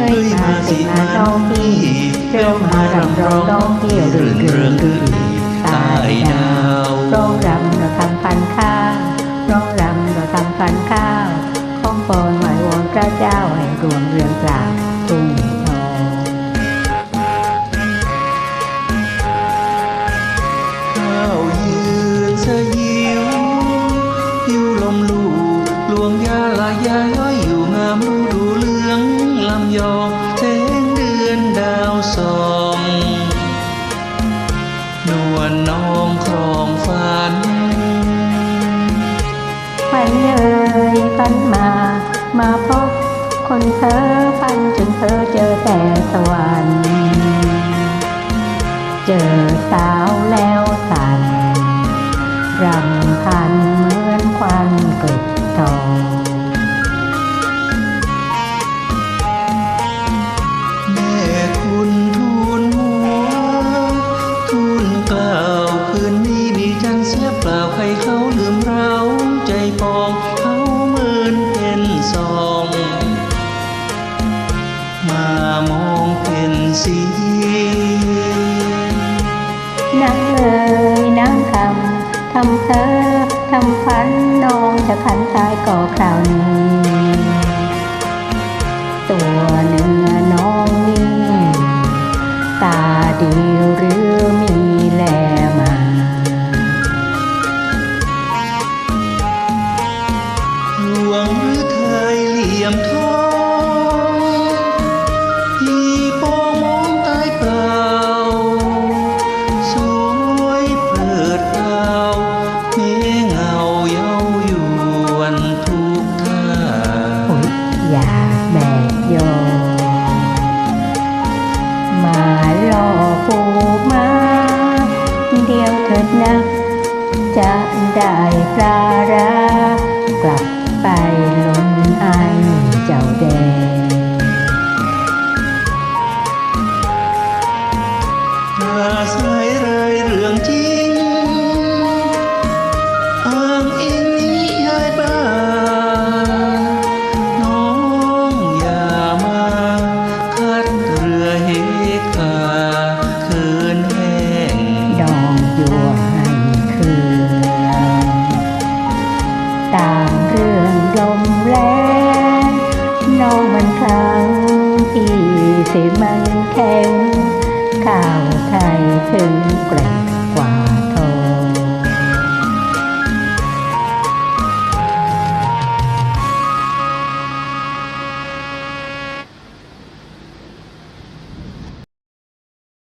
ฮ้ยเฮ้ยมาสิมาน้องพี่เที่ยวมารำร้องน้องพี่รื่นเริงรื่นตายดาวร้องรำเราทำพันข้าวร้องรำเราทำพันข้าวของปอนไหววอนพระเจ้าให้รวงเรืองกลางทุ่งทองข้าวยืนสย น้องครองฝันฝันเลยฝันมา มาพบคนเพ้อฝันจนเพ้อเจอแต่สวรรค์เจอสาวแล้วสั่นรำพันเหมือนควันกลิดทองแม่คุณทูลหัวทูลกล่าว นั่งเลยนั่งคำทำเพ้อทำฝันน้องจะขันตายก่อคราวนี้ ตัวเนื้อน้องนี่ตาดีหรือมีแลมาหลวงหรือไทยเหลี่ยมทอง ดียวเถิดนะจะได้ปลาร้ากลับไปล้นไอเจ้าเด องยั่วให้เคือนตามเรื่องลมแรงน้องมันคลังที่สิมันแข็งข้าวไทยถึงแกร่ง